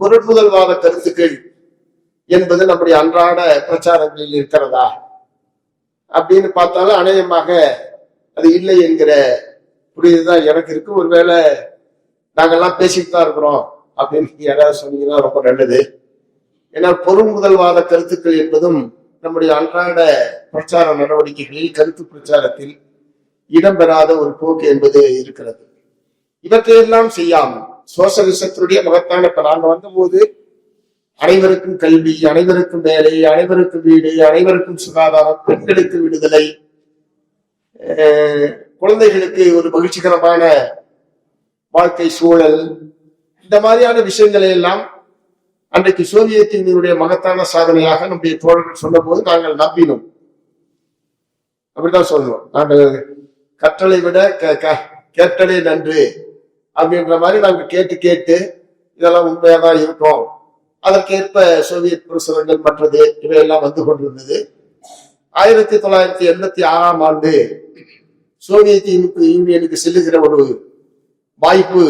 பொருட்புதல்வாத கருத்துக்கள் என்பது நம்முடைய அன்றாட பிரச்சாரங்களில் இருக்கிறதா? அப்படின்னு பார்த்தாலும் அநேகமாக அது இல்லை என்கிற புரியுதுதான் எனக்கு இருக்கு. ஒருவேளை நாங்கெல்லாம் பேசிட்டு தான் இருக்கிறோம் அப்படின்னு யாராவது சொன்னீங்கன்னா ரொம்ப நல்லது. ஏன்னா பொருள்முதல்வாத கருத்துக்கள் என்பதும் நம்முடைய அன்றாட பிரச்சார நடவடிக்கைகளில் கருத்து பிரச்சாரத்தில் இடம்பெறாத ஒரு போக்கு என்பது இருக்கிறது. இவற்றையெல்லாம் செய்யாமல் சோசலிசத்தினுடைய மகத்தான இப்ப நாங்க வந்தபோது அனைவருக்கும் கல்வி அனைவருக்கும் வேலை அனைவருக்கும் வீடு அனைவருக்கும் சுகாதாரம் பெண்களுக்கு விடுதலை குழந்தைகளுக்கு ஒரு மகிழ்ச்சிகரமான வாழ்க்கை சூழல் இந்த மாதிரியான விஷயங்களை எல்லாம் அன்றைக்கு சோவியத் யூனியனுடைய மகத்தான சாதனையாக நம்முடைய தோழர்கள் சொன்னபோது நாங்கள் நம்பினோம். அப்படிதான் சொல்லுவோம். நாங்கள் கற்றலை விட க- க- கேட்டலே நன்று. அப்படின்ற மாதிரி நாங்கள் கேட்டு கேட்டு இதெல்லாம் உண்மையாதான் இருக்கும்? அதற்கேற்ப சோவியத் புரசலங்கள் மற்றது இவையெல்லாம் வந்து கொண்டிருந்தது. ஆயிரத்தி தொள்ளாயிரத்தி எண்பத்தி ஆறாம் ஆண்டு சோவியத் யூனியனுக்கு செல்லுகிற ஒரு வாய்ப்பு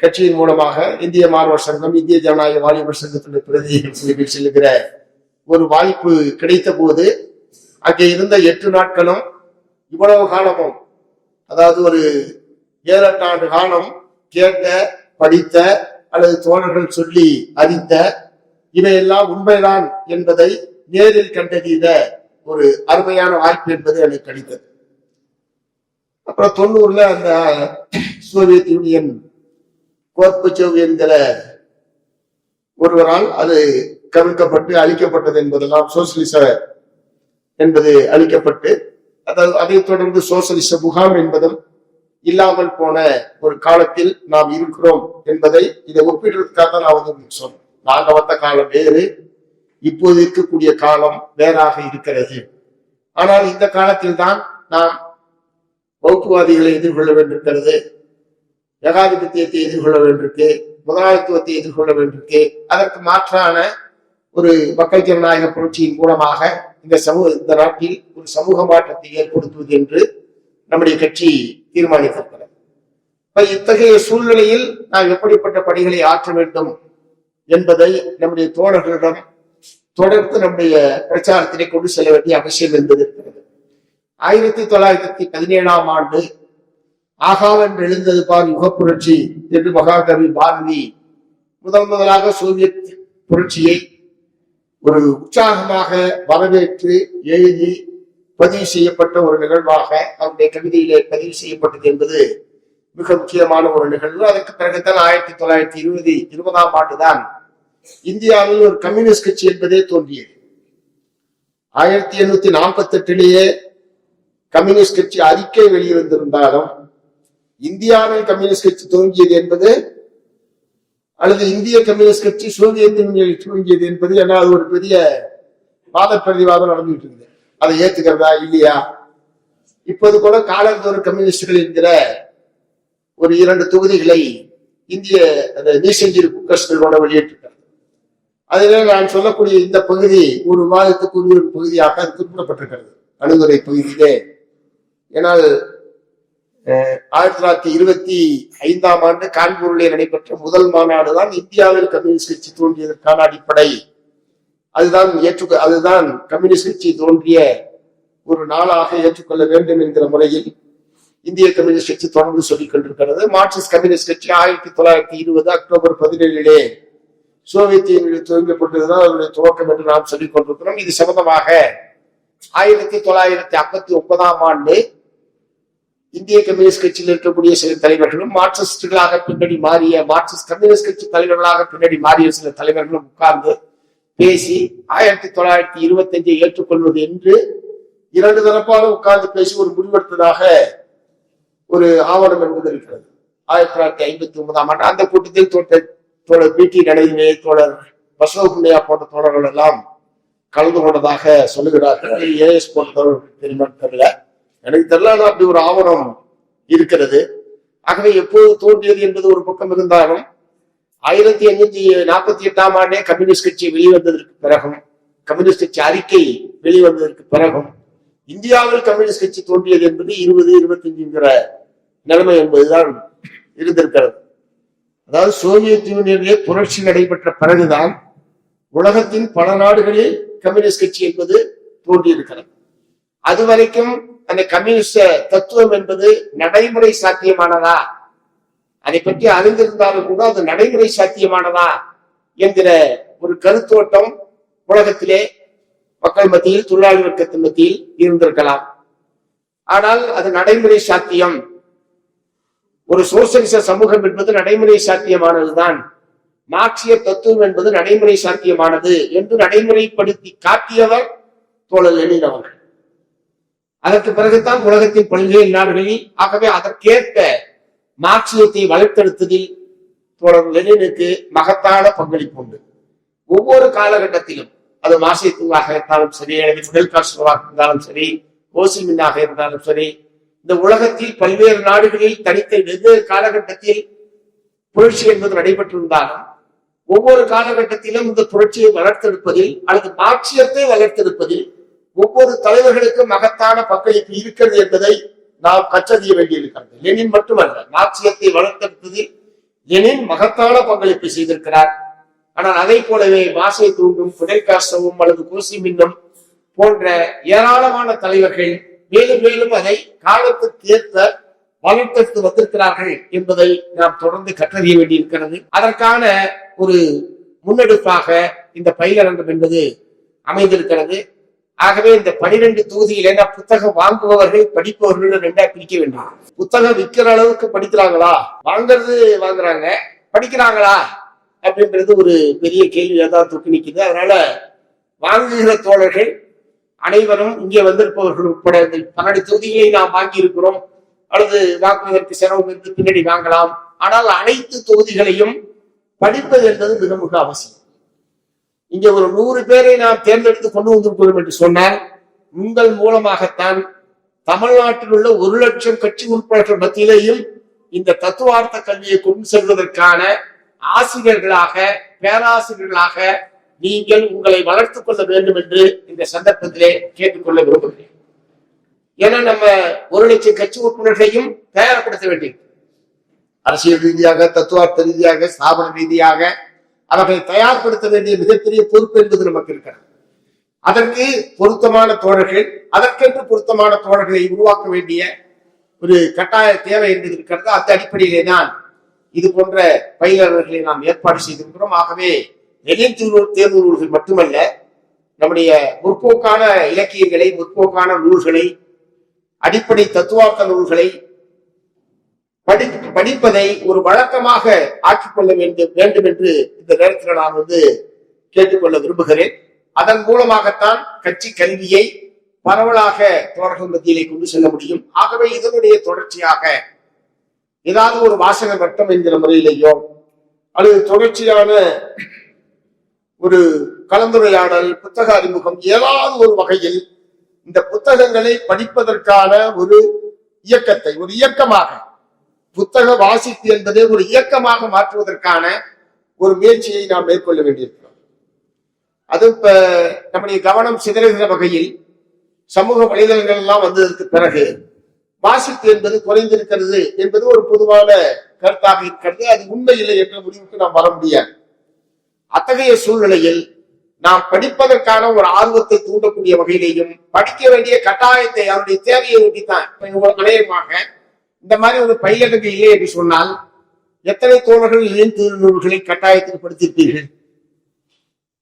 கட்சியின் மூலமாக இந்திய மாணவர் சங்கம் இந்திய ஜனநாயக வாலிபர் சங்கத்தினுடைய பிரதிநிதிகள் செல்லுகிற ஒரு வாய்ப்பு கிடைத்த போது அங்கே இருந்த எட்டு நாட்களும் இவ்வளவு காலமும் அதாவது ஒரு ஏழெட்டு ஆண்டு காலம் கேட்ட படித்த அல்லது தோழர்கள் சொல்லி அறிந்த இவையெல்லாம் உண்மைதான் என்பதை நேரில் கண்டறிந்த ஒரு அருமையான வாய்ப்பு என்பது எனக்கு கிடைத்தது. அப்புறம் தொண்ணூறுல அந்த சோவியத் யூனியன் கோர்பச்சோவ் என்கிற ஒருவரால் அது கவிழ்க்கப்பட்டு அழிக்கப்பட்டது என்பதெல்லாம் சோசியலிச என்பது அழிக்கப்பட்டு அதாவது அதைத் தொடர்ந்து சோசியலிச முகாம் என்பதும் இல்லாமல் போன ஒரு காலத்தில் நாம் இருக்கிறோம் என்பதை இதை ஒப்பிடுறதுக்காக தான் நான் வந்து சொன்னேன். நாங்க வந்த காலம் வேறு இப்போது இருக்கக்கூடிய காலம் வேறாக இருக்கிறது. ஆனால் இந்த காலத்தில் தான் நாம் வகுப்புவாதிகளை எதிர்கொள்ள வேண்டியிருக்கிறது ஏகாதிபத்தியத்தை எதிர்கொள்ள வேண்டியிருக்கு முதலாளித்துவத்தை எதிர்கொள்ள வேண்டியிருக்கு. அதற்கு மாற்றான ஒரு மக்கள் ஜனநாயக புரட்சியின் மூலமாக இந்த சமூக இந்த நாட்டில் ஒரு சமூக மாற்றத்தை ஏற்படுத்துவது என்று நம்முடைய கட்சி தீர்மானித்திருக்கிறது இப்ப இத்தகைய சூழ்நிலையில் நாம் எப்படிப்பட்ட பணிகளை ஆற்ற வேண்டும் என்பதை நம்முடைய தோழர்களிடம் தொடர்ந்து நம்முடைய பிரச்சாரத்தினை கொண்டு செல்ல வேண்டிய அவசியம் என்பது இருக்கிறது. ஆயிரத்தி தொள்ளாயிரத்தி பதினேழாம் ஆண்டு ஆகாவென்று எழுந்தது பார் யுக புரட்சி என்று மகாகவி பாரதி முதல் முதலாக சோவியத் புரட்சியை ஒரு உற்சாகமாக வரவேற்று எழுதி பதிவு செய்யப்பட்ட ஒரு நிகழ்வாக அவருடைய கவிதையிலே பதிவு செய்யப்பட்டது என்பது மிக முக்கியமான ஒரு நிகழ்வு. அதற்கு பிறகுதான் ஆயிரத்தி தொள்ளாயிரத்தி இருபது இருபதாம் ஆண்டுதான் இந்தியாவில் ஒரு கம்யூனிஸ்ட் கட்சி என்பதே தோன்றியது. ஆயிரத்தி எண்ணூத்தி நாற்பத்தி எட்டிலேயே கம்யூனிஸ்ட் கட்சி அறிக்கை வெளியிருந்திருந்தாலும் இந்தியாவில் கம்யூனிஸ்ட் கட்சி துவங்கியது என்பது அல்லது இந்திய கம்யூனிஸ்ட் கட்சி சோவியத் யூனியனில் துவங்கியது என்பது ஏன்னா அது ஒரு பெரிய வாத பிரதிவாதம் நடந்துட்டு இருந்தது. அதை ஏத்துக்கிறதா இல்லையா? இப்போது கூட காலந்தோறும் கம்யூனிஸ்டுகள் என்கிற ஒரு இரண்டு தொகுதிகளை இந்திய அந்த நீசஞ்சிறு குக்கர்ஸ்களோட வெளியிட்டிருக்கிறது. அதில் நான் சொல்லக்கூடிய இந்த பகுதி ஒரு விவாதத்துக்கு ஒரு பகுதியாக அது குறிப்பிடப்பட்டிருக்கிறது. அணுகுறை பகுதியிலே. ஏனால் ஆயிரத்தி தொள்ளாயிரத்தி இருபத்தி ஐந்தாம் ஆண்டு கான்பூரிலே நடைபெற்ற முதல் மாநாடு தான் இந்தியாவில் கம்யூனிஸ்ட் கட்சி தோன்றியதற்கான அடிப்படை அதுதான் ஏற்றுக்க அதுதான் கம்யூனிஸ்ட் கட்சி தோன்றிய ஒரு நாளாக ஏற்றுக்கொள்ள வேண்டும் என்கிற முறையில் இந்திய கம்யூனிஸ்ட் கட்சி தொடர்ந்து சொல்லிக் கொண்டிருக்கிறது. மார்க்சிஸ்ட் கம்யூனிஸ்ட் கட்சி ஆயிரத்தி தொள்ளாயிரத்தி இருபது அக்டோபர் பதினேழிலே சோவியத் யூனியனில் துவங்கப்பட்டதுதான் அதனுடைய துவக்கம் என்று நாம் சொல்லிக் கொண்டிருக்கிறோம். இது சம்பந்தமாக ஆயிரத்தி தொள்ளாயிரத்தி ஐம்பத்தி ஒன்பதாம் ஆண்டு இந்திய கம்யூனிஸ்ட் கட்சியில் இருக்கக்கூடிய சில தலைவர்களும் மார்க்சிஸ்டுகளாக பின்னாடி மாறிய மார்க்சிஸ்ட் கம்யூனிஸ்ட் கட்சி தலைவர்களாக பின்னாடி மாறிய சில தலைவர்களும் உட்கார்ந்து பேசி ஆயிரத்தி தொள்ளாயிரத்தி இருபத்தி அஞ்சை ஏற்றுக்கொள்வது என்று இரண்டு தரப்பாலும் உட்கார்ந்து பேசி ஒரு முடிவெடுத்ததாக ஒரு ஆவணம் என்பது இருக்கிறது. ஆயிரத்தி தொள்ளாயிரத்தி ஐம்பத்தி ஒன்பதாம் ஆண்டு அந்த கூட்டத்தில் தோட்ட தோழர் பி டி நடைவே தோழர் பசவகுண்டையா போன்ற தோழர்கள் எல்லாம் கலந்து கொண்டதாக சொல்லுகிறார்கள். ஏஎஸ் போன்றவர்கள் தெரியுமா தெரியல. எனக்கு தெரியல அப்படி ஒரு ஆவணம் இருக்கிறது. ஆகவே எப்போது தோன்றியது என்பது ஒரு பக்கம் இருந்தாலும் ஆயிரத்தி எண்ணூத்தி நாற்பத்தி எட்டாம் ஆண்டே கம்யூனிஸ்ட் கட்சி வெளிவந்ததற்கு பிறகும் கம்யூனிஸ்ட் கட்சி அறிக்கை வெளிவந்ததற்கு பிறகும் இந்தியாவில் கம்யூனிஸ்ட் கட்சி தோன்றியது என்பது இருபது இருபத்தஞ்சுங்கிற நிலைமை என்பதுதான் இருந்திருக்கிறது. அதாவது சோவியத் யூனியனிலே புரட்சி நடைபெற்ற பிறகுதான் உலகத்தின் பல நாடுகளில் கம்யூனிஸ்ட் கட்சி என்பது தோன்றியிருக்கிறது. அது வரைக்கும் அந்த கம்யூனிஸ்ட தத்துவம் என்பது நடைமுறை சாத்தியமானதா? அதை பற்றி அறிந்திருந்தாலும் கூட அது நடைமுறை சாத்தியமானதா என்கிற ஒரு கருத்தோட்டம் உலகத்திலே மக்கள் மத்தியில் தொழிலாளி வர்க்கத்தின் மத்தியில் இருந்திருக்கலாம். ஆனால் அது நடைமுறை சாத்தியம். ஒரு சோசியலிச சமூகம் என்பது நடைமுறை சாத்தியமானதுதான். மார்க்சிய தத்துவம் என்பது நடைமுறை சாத்தியமானது என்று நடைமுறைப்படுத்தி காட்டியவர் தோழர் லெனின் அவர்கள். அதற்கு பிறகுதான் உலகத்தின் பல்வேறு நாடுகளில் ஆகவே அதற்கேற்ப மார்க்சியத்தை வளர்த்தெடுத்ததில் தோழர் லெனினுக்கு மகத்தான பங்களிப்பு உண்டு. ஒவ்வொரு காலகட்டத்திலும் அது மாசியத்துவாக இருந்தாலும் சரி அல்லது பிடல் காஸ்ட்ரோவாக இருந்தாலும் சரி ஓசிமின்னாக இருந்தாலும் சரி இந்த உலகத்தில் பல்வேறு நாடுகளில் தனித்த வெவ்வேறு காலகட்டத்தில் புரட்சி என்பது நடைபெற்றிருந்தாலும் ஒவ்வொரு காலகட்டத்திலும் இந்த புரட்சியை வளர்த்தெடுப்பதில் அல்லது மார்க்சியத்தை வளர்த்தெடுப்பதில் ஒவ்வொரு தலைவர்களுக்கும் மகத்தான பங்களிப்பு இருக்கிறது என்பதை நாம் கற்றறிய வேண்டியிருக்கிறது. லெனின் மட்டுமல்ல மார்க்சியத்தை வளர்த்தெடுப்பதில் லெனின் மகத்தான பங்களிப்பு செய்திருக்கிறார். ஆனால் அதை போலவே மாசை தூண்டும் பிடல் காசவும் அல்லது கோசி மின்னும் போன்ற ஏராளமான தலைவர்கள் மேலும் மேலும் அதை காலத்துக்கு ஏற்ப வளர்த்தெடுத்து வந்திருக்கிறார்கள் என்பதை நாம் தொடர்ந்து கற்றறிய வேண்டியிருக்கிறது. அதற்கான ஒரு முன்னெடுப்பாக இந்த பயிலரங்கம் என்பது அமைந்திருக்கிறது. ஆகவே இந்த பனிரெண்டு தொகுதியில என்ன புத்தகம் வாங்குபவர்கள் படிப்பவர்கள் ரெண்டா பிரிக்க வேண்டும். புத்தகம் விற்கிற அளவுக்கு படிக்கிறாங்களா? வாங்குறது வாங்குறாங்க. படிக்கிறாங்களா? அப்படின்றது ஒரு பெரிய கேள்வியா தான் தொக்கி நிற்குது அதனால வாங்குகிற தோழர்கள் அனைவரும் இங்கே வந்திருப்பவர்கள் உட்பட இந்த பன்னெண்டு தொகுதிகளை நாம் வாங்கியிருக்கிறோம். அல்லது வாங்குவதற்கு சிரமம் இருந்து பின்னாடி வாங்கலாம். ஆனால் அனைத்து தொகுதிகளையும் படிப்பது என்பது மிக மிக அவசியம். இங்க ஒரு நூறு பேரை நாம் தேர்ந்தெடுத்து கொண்டு வந்திருக்கிறோம் என்று சொன்னால் உங்கள் மூலமாகத்தான் தமிழ்நாட்டில் உள்ள ஒரு லட்சம் கட்சி உறுப்பினர்கள் மத்தியிலேயும் இந்த தத்துவார்த்த கல்வியை கொண்டு செல்வதற்கான ஆசிரியர்களாக பேராசிரியர்களாக நீங்கள் உங்களை வளர்த்துக் கொள்ள வேண்டும் என்று இந்த சந்தர்ப்பத்திலே கேட்டுக்கொள்ள விரும்புகிறேன். ஏன்னா நம்ம ஒரு லட்சம் கட்சி உறுப்பினர்களையும் தயார்படுத்த வேண்டியது அரசியல் ரீதியாக தத்துவார்த்த ரீதியாக ஸ்தாபன ரீதியாக அவர்களை தயார்படுத்த வேண்டிய மிகப்பெரிய பொறுப்பு என்பது நமக்கு இருக்கிறது. அதற்கு பொருத்தமான தோழர்கள் அதற்கென்று பொருத்தமான தோழர்களை உருவாக்க வேண்டிய ஒரு கட்டாய தேவை என்பது இருக்கிறது. அந்த அடிப்படையிலே தான் இது போன்ற பயிலர்களை நாம் ஏற்பாடு செய்திருக்கிறோம். ஆகவே எளிய தேர்வு நூல்கள் மட்டுமல்ல நம்முடைய முற்போக்கான இலக்கியங்களை முற்போக்கான நூல்களை அடிப்படை தத்துவார்த்த நூல்களை படி படிப்பதை ஒரு வழக்கமாக ஆக்கிக் கொள்ள வேண்டும் வேண்டும் என்று இந்த நேரத்தில் நான் வந்து கேட்டுக்கொள்ள விரும்புகிறேன். அதன் மூலமாகத்தான் கட்சி கல்வியை பரவலாக தோழர்கள் மத்தியிலே கொண்டு செல்ல முடியும். ஆகவே இதனுடைய தொடர்ச்சியாக ஏதாவது ஒரு வாசக வட்டம் என்கிற முறையிலேயோ அல்லது தொடர்ச்சியான ஒரு கலந்துரையாடல் புத்தக அறிமுகம் ஏதாவது ஒரு வகையில் இந்த புத்தகங்களை படிப்பதற்கான ஒரு இயக்கத்தை ஒரு இயக்கமாக புத்தக வாசிப்பு என்பதை ஒரு இயக்கமாக மாற்றுவதற்கான ஒரு முயற்சியை நாம் மேற்கொள்ள வேண்டியிருக்கிறோம். அது இப்ப நம்முடைய கவனம் சிதறுகிற வகையில் சமூக வலைதளங்கள் எல்லாம் வந்ததற்கு பிறகு வாசிப்பு என்பது குறைந்திருக்கிறது என்பது ஒரு பொதுவான கருத்தாக இருக்கிறது. அது உண்மையில்லை என்ற முடிவுக்கு நாம் வர முடியாது. அத்தகைய சூழ்நிலையில் நாம் படிப்பதற்கான ஒரு ஆர்வத்தை தூண்டக்கூடிய வகையிலேயும் படிக்க வேண்டிய கட்டாயத்தை அவருடைய தேவையை ஒட்டித்தான் அநேகமாக இந்த மாதிரி ஒரு பயிலகங்க இல்லை என்று சொன்னால் எத்தனை தோழர்கள் ஏன் நூல்களை கட்டாயத்துக்கு படுத்திருப்பீர்கள்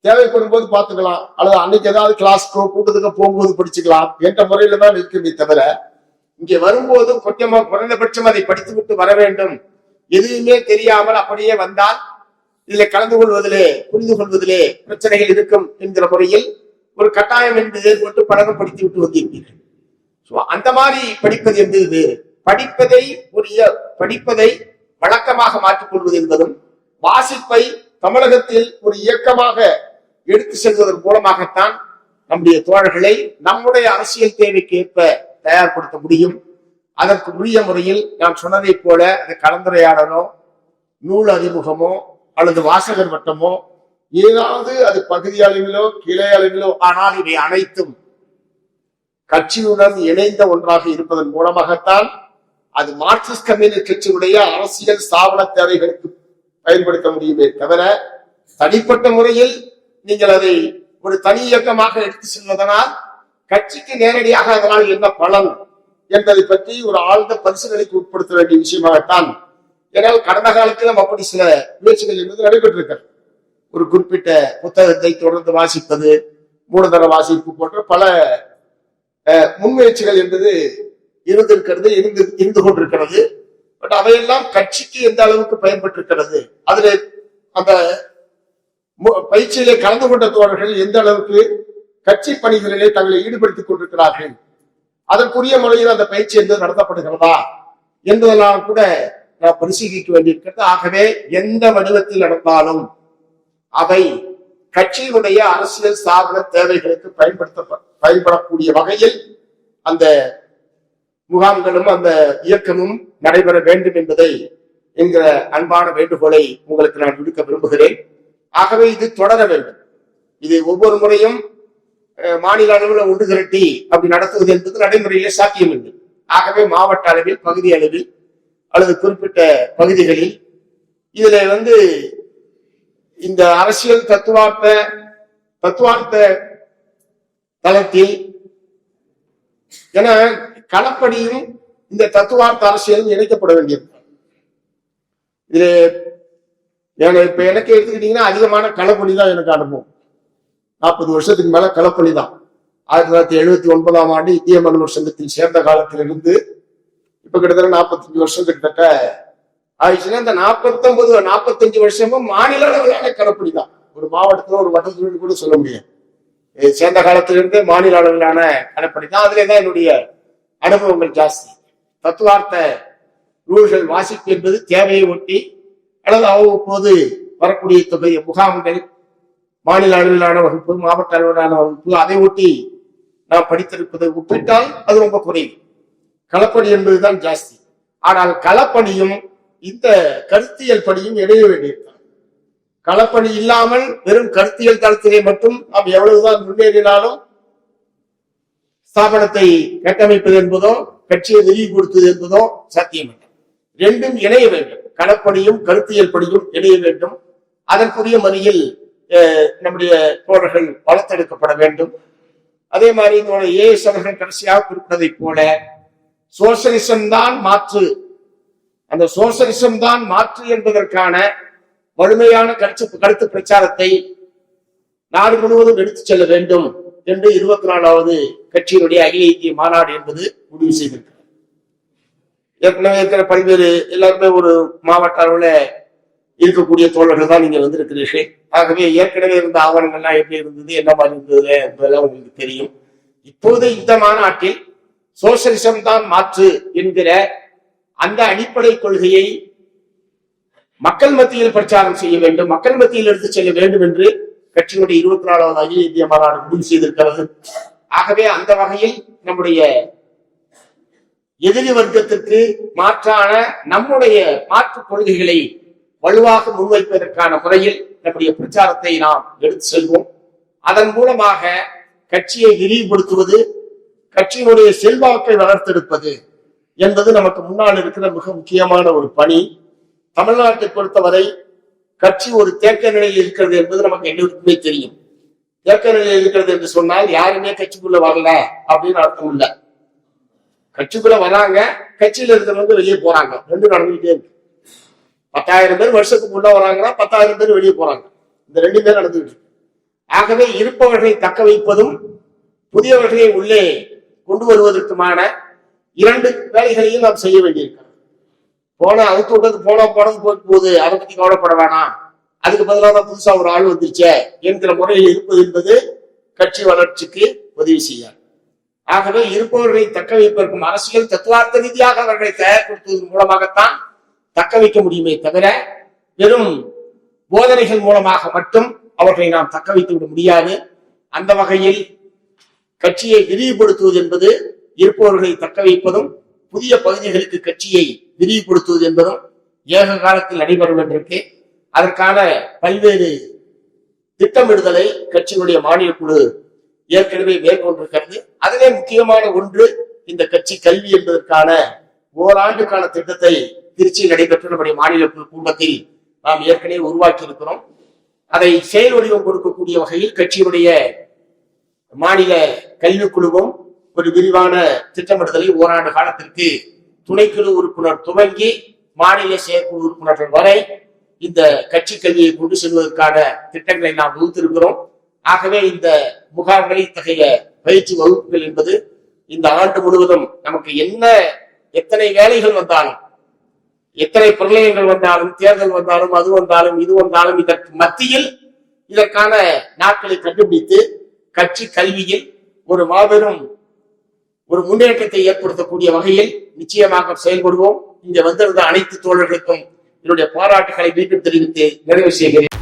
தேவைப்படும் போது பார்த்துக்கலாம். அல்லது அன்னைக்கு ஏதாவது கிளாஸ்க்கோ கூட்டத்துக்கு போகும்போது படிச்சுக்கலாம். என்ற முறையில தான் இருக்குமே தவிர இங்கே வரும்போது கொஞ்சமா குறைந்தபட்சம் அதை படித்துவிட்டு வர வேண்டும். எதுவுமே தெரியாமல் அப்படியே வந்தால் இதில் கலந்து கொள்வதிலே புரிந்து கொள்வதிலே பிரச்சனைகள் இருக்கும் என்கிற முறையில் ஒரு கட்டாயம் என்பது ஏற்பட்டு பழகம் படித்து விட்டு வந்திருக்கிறேன் ஸோ அந்த மாதிரி படிப்பது என்பது வேறு. படிப்பதை புரிய படிப்பதை வழக்கமாக மாற்றிக்கொள்வது என்பதும் வாசிப்பை தமிழகத்தில் ஒரு இயக்கமாக எடுத்து செல்வதன் மூலமாகத்தான் நம்முடைய தோழர்களை நம்முடைய அரசியல் தேவைக்கு ஏற்ப தயார்படுத்த முடியும். அதற்கு உரிய முறையில் நான் சொன்னதை போல அது கலந்துரையாடலோ நூல் அறிமுகமோ அல்லது வாசகர் வட்டமோ ஏதாவது அது பகுதி அளவிலோ கிளை அளவிலோ ஆனால் இவை அனைத்தும் கட்சியுடன் இணைந்த ஒன்றாக இருப்பதன் மூலமாகத்தான் அது மார்க்சிஸ்ட் கம்யூனிஸ்ட் கட்சியுடைய அரசியல் ஸ்தாபன தேவைகளுக்கு பயன்படுத்த முடியுமே தவிர தனிப்பட்ட முறையில் நீங்கள் அதை ஒரு தனி இயக்கமாக எடுத்து செல்வதனால் கட்சிக்கு நேரடியாக அதனால் என்ன பலன் என்பதை பற்றி ஒரு ஆழ்ந்த பரிசீலனைக்கு உட்படுத்த வேண்டிய விஷயமாகத்தான் ஏனால் கடந்த காலத்தில் நம்ம அப்படி சில முயற்சிகள் என்பது நடைபெற்றிருக்கிறது. ஒரு குறிப்பிட்ட புத்தகத்தை தொடர்ந்து வாசிப்பது மூலதன வாசிப்பு போன்ற பல முன்முயற்சிகள் என்பது இருந்திருக்கிறது இருந்து இருந்து கொண்டிருக்கிறது. பட் அவையெல்லாம் கட்சிக்கு எந்த அளவுக்கு பயன்பட்டிருக்கிறது? அதுல அந்த பயிற்சியிலே கலந்து கொண்ட தோழர்கள் எந்த அளவுக்கு கட்சி பணிகளிலே தங்களை ஈடுபடுத்திக் கொண்டிருக்கிறார்கள்? அதற்குரிய முறையில் அந்த பயிற்சி என்பது நடத்தப்படுகிறதா? என்பதெல்லாம் கூட நாம் பரிசீலிக்க வேண்டியிருக்கிறது. ஆகவே எந்த வடிவத்தில் நடந்தாலும் அவை கட்சியினுடைய அரசியல் ஸ்தாபன தேவைகளுக்கு பயன்படுத்த பயன்படக்கூடிய வகையில் அந்த முகாம்களும் அந்த இயக்கமும் நடைபெற வேண்டும் என்பதை என்கிற அன்பான வேண்டுகோளை உங்களுக்கு நான் விடுக்க விரும்புகிறேன். ஆகவே இது தொடர வேண்டும். இது ஒவ்வொரு முறையும் மாநில அளவில் ஒன்று திரட்டி அப்படி நடத்துவது என்பது நடைமுறையிலே சாத்தியமில்லை. ஆகவே மாவட்ட அளவில் பகுதி அளவில் அல்லது குறிப்பிட்ட பகுதிகளில் இதுல வந்து இந்த அரசியல் தத்துவார்த்த தத்துவார்த்த தளத்தில் என களப்படியும் இந்த தத்துவார்த்த அரசியலும் இணைக்கப்பட வேண்டியது. இது எனக்கு இப்ப எனக்கு எடுத்துக்கிட்டீங்கன்னா அதிகமான களப்பணி தான் எனக்கு அனுபவம். நாற்பது வருஷத்துக்கு மேல களப்பணி தான் ஆயிரத்தி தொள்ளாயிரத்தி எழுபத்தி ஒன்பதாம் ஆண்டு இந்திய மன்னர் சங்கத்தில் சேர்ந்த காலத்திலிருந்து இப்ப கிட்டத்தட்ட நாற்பத்தஞ்சு வருஷம் கிட்டத்தட்ட ஆயிடுச்சுன்னா இந்த நாற்பத்தொன்பது நாற்பத்தஞ்சு வருஷமும் மாநில அளவிலான களப்பணி தான் ஒரு மாவட்டத்துல ஒரு வட்டத்துல கூட சொல்ல முடியாது. சேர்ந்த காலத்திலிருந்து மாநில அளவிலான களப்பணி தான் அதுல தான் என்னுடைய அனுபவங்கள் ஜாஸ்தி. தத்துவார்த்த நூல்கள் வாசிப்பு என்பது தேவையை ஒட்டி அல்லது அவ்வப்போது வரக்கூடிய தொகை முகாம்கள் மாநில அளவிலான வகுப்பு மாவட்ட அளவிலான வகுப்பு அதை ஒட்டி நாம் படித்திருப்பதை ஒப்பிட்டால் அது ரொம்ப குறைவு. களப்பணி என்பதுதான் ஜாஸ்தி. ஆனால் களப்பணியும் இந்த கருத்தியல் பணியும் இணைய வேண்டியிருக்கிறது. களப்பணி இல்லாமல் வெறும் கருத்தியல் தளத்திலே மட்டும் நாம் எவ்வளவுதான் முன்னேறினாலும் ஸ்தாபனத்தை கட்டமைப்பது என்பதோ கட்சியை விரிவுபடுத்துவது என்பதோ சாத்தியமில்லை. ரெண்டும் இணைய வேண்டும். களப்பணியும் கருத்தியல் பணியும் இணைய வேண்டும். அதற்குரிய முறையில் நம்முடைய தோழர்கள் வளர்த்தெடுக்கப்பட வேண்டும். அதே மாதிரி என்னோட ஏஎஸ் அவர்கள் கடைசியாக குறிப்பிட்டதை போல சோசலிசம் தான் மாற்று. அந்த சோசலிசம் தான் மாற்று என்பதற்கான வலிமையான கருத்து கருத்து பிரச்சாரத்தை நாடு முழுவதும் எடுத்துச் செல்ல வேண்டும். என்று இருபத்தி நாலாவது கட்சியினுடைய அகில இந்திய மாநாடு என்பது முடிவு செய்திருக்கிறது ஏற்கனவே இருக்கிற பல்வேறு எல்லாருமே ஒரு மாவட்ட அளவுல இருக்கக்கூடிய தோழர்கள் தான் நீங்க வந்திருக்கிறீர்கள். ஆகவே ஏற்கனவே இருந்த ஆவணங்கள்லாம் எப்படி இருந்தது என்ன மாதிரி இருந்தது என்பதெல்லாம் உங்களுக்கு தெரியும். இப்போது இந்த மாநாட்டில் சோசியலிசம் தான் மாற்று என்கிற அந்த அடிப்படை கொள்கையை மக்கள் மத்தியில் பிரச்சாரம் செய்ய வேண்டும் மக்கள் மத்தியில் எடுத்து செல்ல வேண்டும் என்று கட்சியினுடைய இருபத்தி நாலாவது அகில இந்திய மாநாடு முடிவு செய்திருக்கிறது. ஆகவே அந்த வகையில் நம்முடைய எதிரி வர்க்கத்திற்கு மாற்றான நம்முடைய மாற்று கொள்கைகளை வலுவாக முன்வைப்பதற்கான முறையில் நம்முடைய பிரச்சாரத்தை நாம் எடுத்து செல்வோம். அதன் மூலமாக கட்சியை விரிவுபடுத்துவது கட்சியினுடைய செல்வாக்கை வளர்த்தெடுப்பது என்பது நமக்கு முன்னால் இருக்கிற மிக முக்கியமான ஒரு பணி. தமிழ்நாட்டை பொறுத்தவரை கட்சி ஒரு தேக்க நிலையில் இருக்கிறது என்பது நமக்கு எல்லோருக்குமே தெரியும். தேக்க நிலையில் இருக்கிறது என்று சொன்னால் யாருமே கட்சிக்குள்ள வரல அப்படின்னு அர்த்தம் இல்லை. கட்சிக்குள்ள வராங்க கட்சியில இருக்கிறவங்க வெளியே போறாங்க. ரெண்டு நடந்துகிட்டே இருக்கு. பத்தாயிரம் பேர் வருஷத்துக்கு உள்ள வராங்கன்னா பத்தாயிரம் பேர் வெளியே போறாங்க. இந்த ரெண்டு பேர் நடந்துகிட்டு இருக்கு. ஆகவே இருப்பவர்களை தக்க வைப்பதும் புதியவர்களை உள்ளே கொண்டு வருவதற்குமான இரண்டு வேலைகளையும் நாம் செய்ய வேண்டியிருக்க போன அவுத்து விட்டது போன போனது போயிட்டு போகுது அதை பத்தி கவலைப்பட வேணாம். அதுக்கு பதிலாக தான் புதுசா ஒரு ஆள் வந்துருச்சே என்கிற முறையில் இருப்பது என்பது கட்சி வளர்ச்சிக்கு உதவி செய்யாது. ஆகவே இருப்பவர்களை தக்க வைப்பதற்கும் அரசியல் தத்துவார்த்த ரீதியாக அவர்களை தயார்படுத்துவதன் மூலமாகத்தான் தக்க வைக்க முடியுமே தவிர வெறும் போதனைகள் மூலமாக மட்டும் அவர்களை நாம் தக்க வைத்து விட முடியாது. அந்த வகையில் கட்சியை விரிவுபடுத்துவது என்பது இருப்பவர்களை தக்க வைப்பதும் புதிய பகுதிகளுக்கு கட்சியை விரிவுபடுத்துவது என்பதும் ஏக காலத்தில் நடைபெறும் என்றிருக்கு அதற்கான பல்வேறு திட்டமிடுதலை கட்சியினுடைய மானிய குழு ஏற்கனவே மேற்கொண்டிருக்கிறது. அதிலே முக்கியமான ஒன்று இந்த கட்சி கல்வி என்பதற்கான ஓராண்டுக்கான திட்டத்தை திருச்சியில் நடைபெற்ற நம்முடைய மாநில குழு கூட்டத்தில் நாம் ஏற்கனவே உருவாக்கி இருக்கிறோம் அதை செயல் வடிவம் கொடுக்கக்கூடிய வகையில் கட்சியினுடைய மாநில கல்விக் குழுவும் ஒரு விரிவான திட்டமிடுதலை ஓராண்டு காலத்திற்கு துணைக்குழு உறுப்பினர் துவங்கி மாநில செயற்குழு உறுப்பினர்கள் வரை இந்த கட்சி கல்வியை கொண்டு செல்வதற்கான திட்டங்களை நாம் வகுத்திருக்கிறோம். ஆகவே இந்த முகாம்களில் இத்தகைய பயிற்சி வகுப்புகள் என்பது இந்த ஆண்டு முழுவதும் நமக்கு என்ன எத்தனை வேலைகள் வந்தாலும் எத்தனை பிரளயங்கள் வந்தாலும் தேர்தல் வந்தாலும் அது வந்தாலும் இது வந்தாலும் இதற்கு மத்தியில் இதற்கான நாட்களை கண்டுபிடித்து கட்சி கல்வியில் ஒரு மாபெரும் ஒரு முன்னேற்றத்தை ஏற்படுத்தக்கூடிய வகையில் நிச்சயமாக செயல்படுவோம். இங்க வந்திருந்த அனைத்து தோழர்களுக்கும் என்னுடைய பாராட்டுகளை மீண்டும் தெரிவித்து நிறைவு செய்கிறேன்.